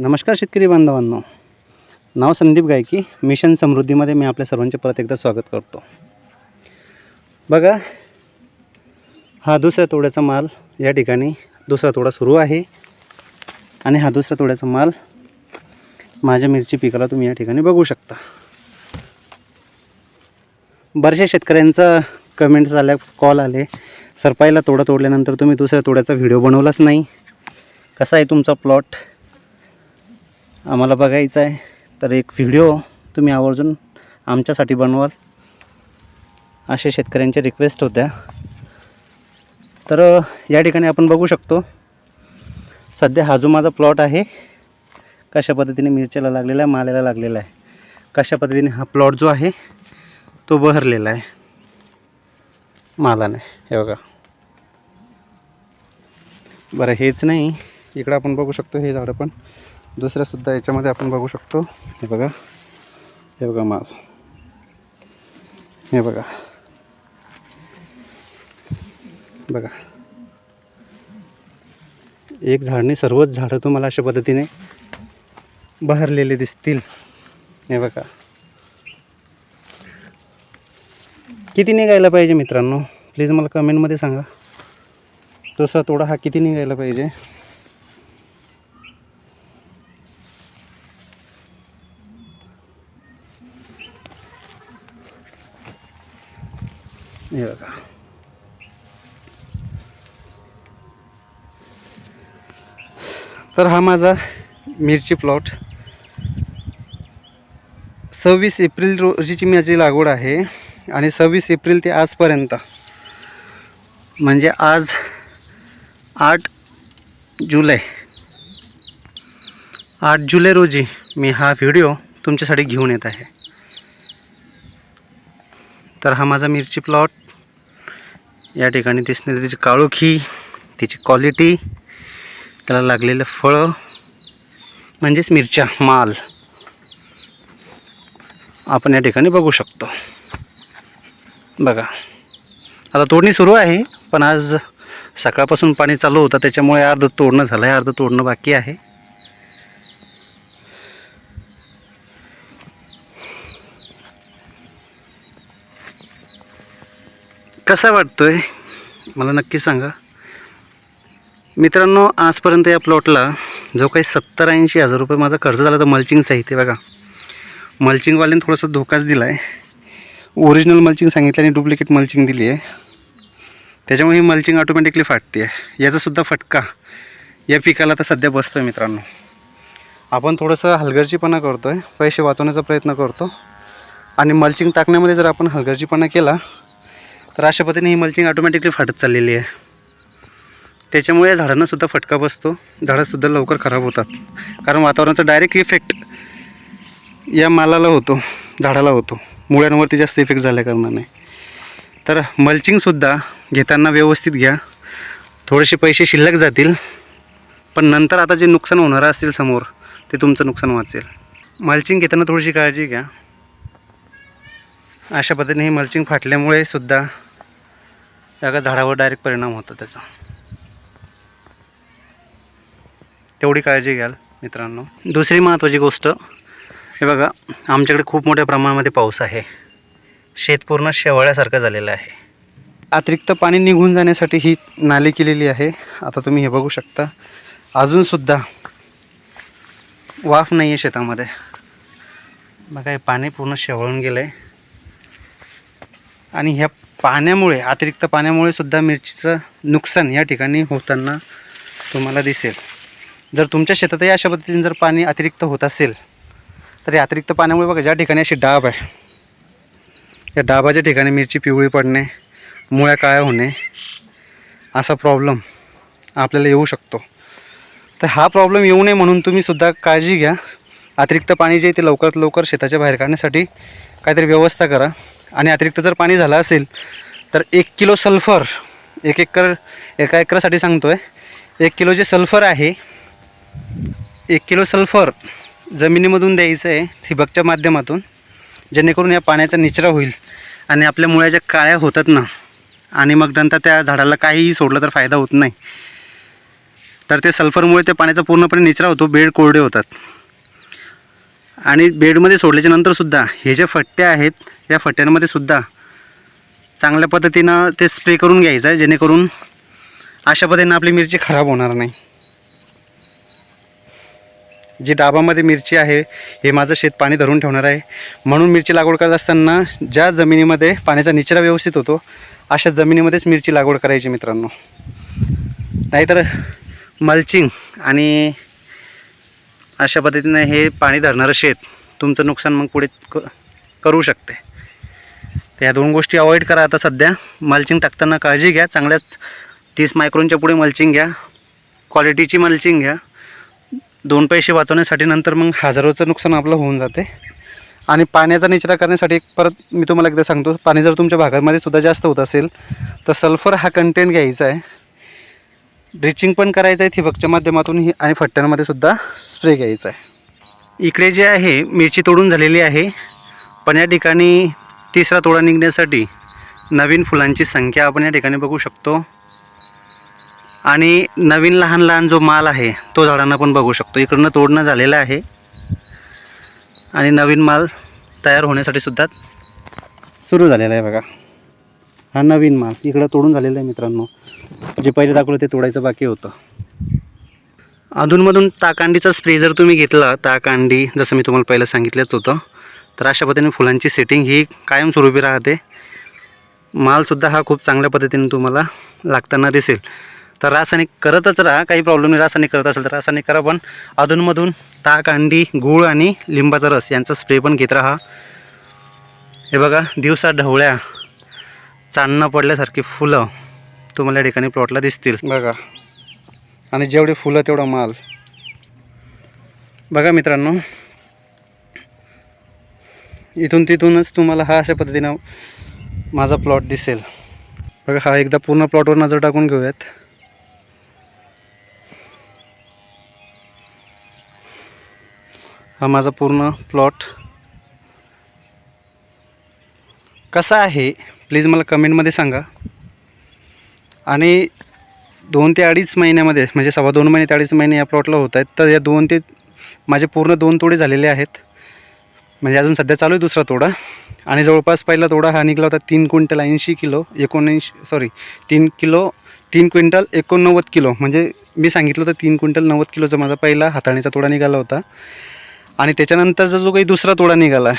नमस्कार शेतकरी बांधवांनो. नाव संदीप गायकी. मिशन समृद्धीमध्ये मी आपल्या सर्वांचे परत एकदा स्वागत करतो. बघा हा दुसऱ्या तोड्याचा माल या ठिकाणी दुसरा तोडा सुरू आहे. आणि हा दुसऱ्या तोड्याचा माल माझ्या मिरची पिकाला तुम्ही या ठिकाणी बघू शकता. बऱ्याचशा शेतकऱ्यांचा कमेंट्स आल्या कॉल आले. सर पहिला तोडा तोडल्यानंतर तुम्ही दुसऱ्या तोड्याचा व्हिडिओ बनवलाच नाही. कसा आहे तुमचा प्लॉट आम्हाला बघायचं आहे. तर एक व्हिडिओ तुम्ही आवर्जून आमच्यासाठी बनवाल. असे शेतकऱ्यांच्या रिक्वेस्ट होत्या. तर या ठिकाणी आपण बघू शकतो. सध्या हा जो माझा प्लॉट आहे कशा पद्धतीने मिरच्याला लागलेला आहे माल्याला लागलेला आहे कशा पद्धतीने हा प्लॉट जो आहे तो बहरलेला आहे. मालाने हे बघा. बरं हेच नाही. इकडं आपण बघू शकतो हे झाडं पण. दुसऱ्यासुद्धा याच्यामध्ये आपण बघू शकतो. हे बघा. हे बघा माल. हे बघा. बघा. एक झाडने सर्वच झाडं तुम्हाला अशा पद्धतीने बहरलेले दिसतील. हे बघा. किती निघायला पाहिजे मित्रांनो? प्लीज मला कमेंटमध्ये सांगा. तसा तोडा हा किती निघायला पाहिजे? हे बघा. तर हा माझा मिरची प्लॉट. सव्वीस एप्रिल रोजीची माझी लागवड आहे आणि सव्वीस एप्रिल ते आजपर्यंत. म्हणजे आज आठ जुलै. आठ जुलै रोजी मी हा व्हिडिओ तुमच्यासाठी घेऊन येत आहे. तर हा माझा मिरची प्लॉट. या ठिकाणी दिसणारी त्याची काळोखी त्याची क्वालिटी त्याला लागलेलं फळं म्हणजेच मिरच्या माल. आपण या ठिकाणी बघू शकतो. बघा. आता तोडणी सुरू आहे पण आज सकाळपासून पाणी चालू होतं त्याच्यामुळे अर्ध तोडणं झालं आहे अर्ध तोडणं बाकी आहे. कसा वाटतोय? मला नक्की सांगा. मित्रांनो आजपर्यंत या प्लॉटला जो काही सत्तर ऐंशी हजार रुपये माझा खर्च झाला तर मल्चिंग साहित्य बघा. मल्चिंगवाल्याने थोडासा धोकाच दिला आहे ओरिजिनल मल्चिंग सांगितलं आणि डुप्लिकेट मल्चिंग दिली आहे त्याच्यामुळे ही मल्चिंग ऑटोमॅटिकली फाटते आहे याचासुद्धा फटका या पिकाला तर सध्या बसतो आहे मित्रांनो. आपण थोडंसं हलगर्जीपणा करतो आहे पैसे वाचवण्याचा प्रयत्न करतो. आणि मल्चिंग टाकण्यामध्ये जर आपण हलगर्जीपणा केला तर अशा पद्धतीने ही मल्चिंग ऑटोमॅटिकली फाटत चाललेली आहे. त्याच्यामुळे या झाडांनासुद्धा फटका बसतो. झाडंसुद्धा लवकर खराब होतात. कारण वातावरणाचा डायरेक्ट इफेक्ट या मालाला होतो झाडाला होतो. मुळ्यांवरती जास्त इफेक्ट झाल्या कारणाने. तर मल्चिंगसुद्धा घेताना व्यवस्थित घ्या. थोडेसे पैसे शिल्लक जातील. पण नंतर आता जे नुकसान होणारं असेल समोर ते तुमचं नुकसान वाचेल. मल्चिंग घेताना थोडीशी काळजी घ्या. अशा पद्धतीने ही मल्चिंग फाटल्यामुळे सुद्धा त्या झाडावर डायरेक्ट परिणाम होतो त्याचा. तेवढी काळजी घ्याल मित्रांनो. दुसरी महत्त्वाची गोष्ट हे बघा आमच्याकडे खूप मोठ्या प्रमाणामध्ये पाऊस आहे. शेत पूर्ण शेवाळ्यासारखं झालेलं आहे. अतिरिक्त पाणी निघून जाण्यासाठी ही नाली केलेली आहे. आता तुम्ही हे बघू शकता. अजूनसुद्धा वाफ नाही आहे शेतामध्ये. बघा हे पाणी पूर्ण शेवळून गेलं आहे आणि ह्या पाण्यामुळे अतिरिक्त पाण्यामुळे सुद्धा मिरचीचं नुकसान या ठिकाणी होताना तुम्हाला दिसेल. जर तुमच्या शेतातही अशा पद्धतीने जर पाणी अतिरिक्त होत असेल तर या अतिरिक्त पाण्यामुळे बघा ज्या ठिकाणी अशी डाब आहे या डाबाच्या ठिकाणी मिरची पिवळी पडणे मुळ्या काळ्या होणे असा प्रॉब्लेम आपल्याला येऊ शकतो. तर हा प्रॉब्लेम येऊ नये म्हणून तुम्ही सुद्धा काळजी घ्या. अतिरिक्त पाणी जे आहे ते लवकरात लवकर शेताच्या बाहेर काढण्यासाठी काहीतरी व्यवस्था करा. आणि अतिरिक्त जर पाणी झालं असेल तर एक किलो सल्फर एक एकर एका एकरासाठी सांगतो आहे एक किलो जे सल्फर आहे एक किलो सल्फर जमिनीमधून द्यायचं आहे ठिबकच्या माध्यमातून जेणेकरून या पाण्याचा निचरा होईल आणि आपल्या मुळ्या ज्या काळ्या होतात ना आणि मग नंतर त्या झाडाला काहीही सोडलं तर फायदा होत नाही. तर ते सल्फरमुळे त्या पाण्याचा पूर्णपणे निचरा होतो बेड कोरडे होतात. आणि बेडमध्ये सोडल्याच्या नंतरसुद्धा हे जे फट्टे आहेत या फट्ट्यांमध्ये सुद्धा चांगल्या पद्धतीनं ते स्प्रे करून घ्यायचं आहे जेणेकरून अशा पद्धतीनं आपली मिरची खराब होणार नाही. जी डाबामध्ये मिरची आहे हे माझं शेत पाणी धरून ठेवणार आहे. म्हणून मिरची लागवड करत असताना ज्या जमिनीमध्ये पाण्याचा निचरा व्यवस्थित होतो अशा जमिनीमध्येच मिरची लागवड करायची मित्रांनो. नाहीतर मल्चिंग आणि अशा पद्धतीनं हे पाणी धरणारं शेत तुमचं नुकसान मग पुढे क करू शकते. तर ह्या दोन गोष्टी अवॉइड करा आता सध्या. मल्चिंग टाकताना काळजी घ्या. चांगल्याच तीस मायक्रोनच्या पुढे मल्चिंग घ्या. क्वालिटीची मल्चिंग घ्या. दोन पैसे वाचवण्यासाठी नंतर मग हजारोचं नुकसान आपलं होऊन जाते. आणि पाण्याचा निचरा करण्यासाठी एक परत मी तुम्हाला एकदा सांगतो. पाणी जर तुमच्या भागामध्ये सुद्धा जास्त होत असेल तर सल्फर हा कंटेंट घ्यायचा आहे. ड्रिचिंग पण करायचं आहे ठिबकच्या माध्यमातून ही आणि फट्ट्यांमध्ये सुद्धा स्प्रे घ्यायचा आहे. इकडे जे आहे मिरची तोडून झालेली आहे. पण या ठिकाणी तिसरा तोडा निघण्यासाठी नवीन फुलांची संख्या आपण या ठिकाणी बघू शकतो. आणि नवीन लहान लहान जो माल आहे तो झाडांना पण बघू शकतो. इकडनं तोडणं झालेलं आहे. आणि नवीन माल तयार होण्यासाठी सुद्धा सुरू झालेला आहे बघा. हा नवीन माल. इकडं तोडून झालेला आहे मित्रांनो. जे पहिले दाखवलं ते तोडायचं बाकी होतं. अधूनमधून ताकांडीचा स्प्रे जर तुम्ही घेतला ताकांडी जसं मी तुम्हाला पहिलं सांगितलंच होतं तर अशा पद्धतीने फुलांची सेटिंग ही कायमस्वरूपी राहते. मालसुद्धा हा खूप चांगल्या पद्धतीने तुम्हाला लागताना दिसेल. तर रासायनिक करतच राहा काही प्रॉब्लेम नाही. रासायनिक करत असेल तर रासायनिक करा पण अधूनमधून ताक अंडी गूळ आणि लिंबाचा रस यांचा स्प्रे पण घेत राहा. हे बघा दिवसा ढवळ्या चांदणं पडल्यासारखी फुलं तुम्हाला या ठिकाणी प्लॉटला दिसतील. बघा. आणि जेवढे फुलं तेवढा माल. बघा मित्रांनो इथून तिथूनच तुम्हाला हा अशा पद्धतीनं माझा प्लॉट दिसेल. बघा हा एकदा पूर्ण प्लॉटवर नजर टाकून घेऊयात. हा माझा पूर्ण प्लॉट कसा आहे? प्लीज मला कमेंटमध्ये सांगा. आणि दोन ते अडीच महिन्यामध्ये म्हणजे सव्वा दोन महिने ते अडीच महिने या प्लॉटला होत आहेत तर या दोन ते माझे पूर्ण दोन तोडे झालेले आहेत. म्हणजे अजून सध्या चालू आहे दुसरा तोडा. आणि जवळपास पहिला तोडा हा निघाला होता तीन क्विंटल ऐंशी किलो एकोणऐंशी सॉरी तीन किलो तीन क्विंटल एकोणनव्वद किलो. म्हणजे मी सांगितलं होतं तीन क्विंटल नव्वद किलोचा माझा पहिला हाताळणीचा तोडा निघाला होता. आणि त्याच्यानंतरचा जो काही दुसरा तोडा निघाला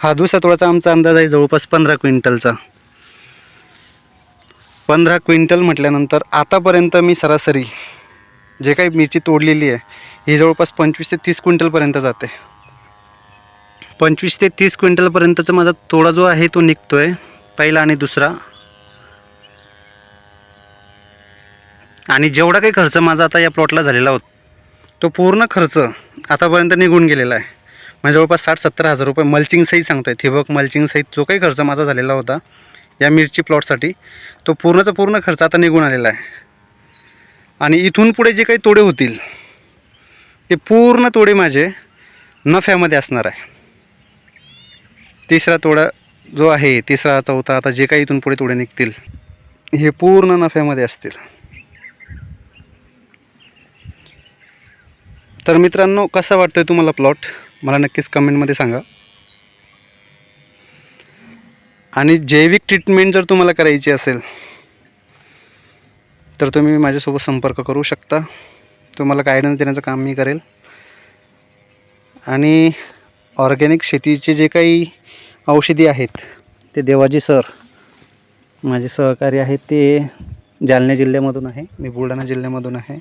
हा दुसरा तोडाचा आमचा अंदाज आहे जवळपास पंधरा क्विंटलचा. पंधरा क्विंटल म्हटल्यानंतर आतापर्यंत मी सरासरी जे काही मिरची तोडलेली आहे ही जवळपास पंचवीस ते तीस क्विंटलपर्यंत जाते. पंचवीस ते तीस क्विंटलपर्यंतचा माझा तोडा जो आहे तो निघतो आहे पहिला आणि दुसरा. आणि जेवढा काही खर्च माझा आता या प्लॉटला झालेला होता तो पूर्ण खर्च आतापर्यंत निघून गेलेला आहे. म्हणजे जवळपास साठ सत्तर हजार रुपये मल्चिंग सहित सांगतो आहे ठिबक मल्चिंग सहित जो काही खर्च माझा झालेला होता या मिरची प्लॉटसाठी तो पूर्णचा पूर्ण खर्च आता निघून आलेला आहे. आणि इथून पुढे जे काही तोडे होतील ते पूर्ण तोडे माझे नफ्यामध्ये असणार आहे. तिसरा तोडा जो आहे तिसरा चौथा आता जे काही इथून पुढे तोडे निघतील हे पूर्ण नफ्यामध्ये असतील. तर मित्रांनो कसा वाटतोय तुम्हाला प्लॉट मला नक्कीच कमेंटमध्ये सांगा. आणि जैविक ट्रीटमेंट जर तुम्हाला करायची असेल तर तुम्ही माझ्यासोबत संपर्क करू शकता. तुम्हाला गायडन्स देण्याचं काम मी करेल. आणि ऑर्गॅनिक शेतीचे जे काही औषधी आहेत ते देवाजी सर माझे सहकारी आहेत ते जालना जिल्ह्यामधून आहे. मी बुलढाणा जिल्ह्यामधून आहे.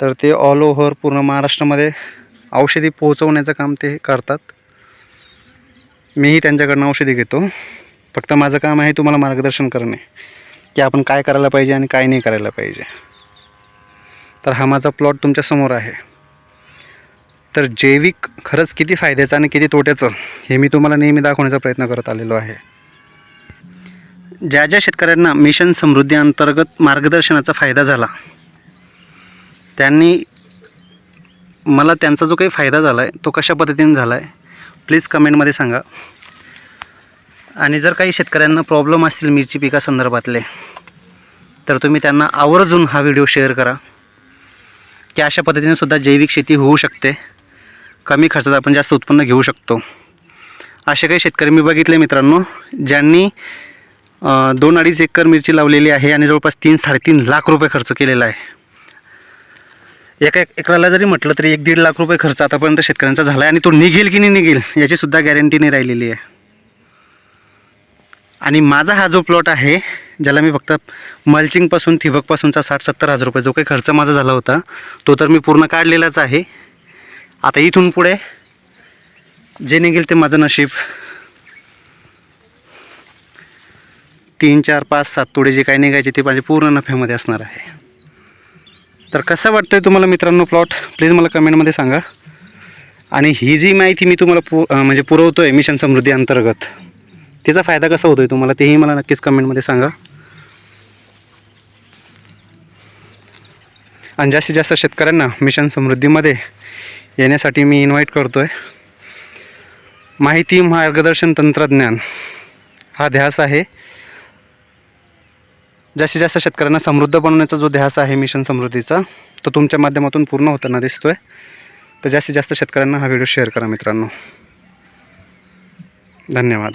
तर ते ऑल ओव्हर पूर्ण महाराष्ट्रामध्ये औषधी पोहोचवण्याचं काम ते करतात. मीही त्यांच्याकडनं औषधी घेतो. फक्त माझं काम आहे तुम्हाला मार्गदर्शन करणे. की आपण काय करायला पाहिजे आणि काय नाही करायला पाहिजे. तर हा माझा प्लॉट तुमच्यासमोर आहे. तर जैविक खरंच किती फायद्याचं आणि किती तोट्याचं हे मी तुम्हाला नेहमी दाखवण्याचा प्रयत्न करत आलेलो आहे. ज्या ज्या शेतकऱ्यांना मिशन समृद्धी अंतर्गत मार्गदर्शनाचा फायदा झाला त्यांनी मला त्यांचा जो काही फायदा झाला आहे तो कशा पद्धतीने झाला आहे प्लीज कमेंटमध्ये सांगा. आणि जर काही शेतकऱ्यांना प्रॉब्लेम असतील मिरची पिकासंदर्भातले तर तुम्ही त्यांना आवर्जून हा व्हिडिओ शेअर करा. की अशा पद्धतीने सुद्धा जैविक शेती होऊ शकते. कमी खर्चात आपण जास्त उत्पन्न घेऊ शकतो. असे काही शेतकरी मी बघितले मित्रांनो ज्यांनी दोन अडीच एकर मिरची लावलेली आहे आणि जवळपास तीन साडेतीन लाख रुपये खर्च केलेला आहे. एका एकराला जरी म्हटलं तरी एक दीड लाख रुपये खर्च आतापर्यंत शेतकऱ्यांचा झाला आहे आणि तो निघेल की नाही निघेल याची सुद्धा गॅरंटी नाही राहिलेली आहे. आणि माझा हा जो प्लॉट आहे ज्याला मी फक्त मल्चिंगपासून ठिबकपासूनचा साठ सत्तर हजार रुपये जो काही खर्च माझा झाला होता तो तर मी पूर्ण काढलेलाच आहे. आता इथून पुढे जे निघेल ते माझं नशीब. तीन चार पाच सात तोडे जे काही निघायचे ते माझे पूर्ण नफ्यामध्ये असणार आहे. तर कसं वाटतंय तुम्हाला मित्रांनो प्लॉट प्लीज मला कमेंटमध्ये सांगा. आणि ही जी माहिती मी तुम्हाला पु म्हणजे पुरवतो आहे मिशन समृद्धी अंतर्गत त्याचा फायदा कसा होतो आहे तुम्हाला? तेही मला नक्कीच कमेंटमध्ये सांगा. आणि जास्तीत जास्त शेतकऱ्यांना मिशन समृद्धीमध्ये येण्यासाठी मी इन्व्हाइट करतो आहे माहिती मार्गदर्शन तंत्रज्ञान हा ध्यास आहे. जास्तीत जास्त शेतकऱ्यांना समृद्ध बनवण्याचा जो ध्यास आहे मिशन समृद्धीचा तो तुमच्या माध्यमातून पूर्ण होताना दिसतो आहे तर जास्तीत जास्त शेतकऱ्यांना हा व्हिडिओ शेअर करा मित्रांनो. धन्यवाद.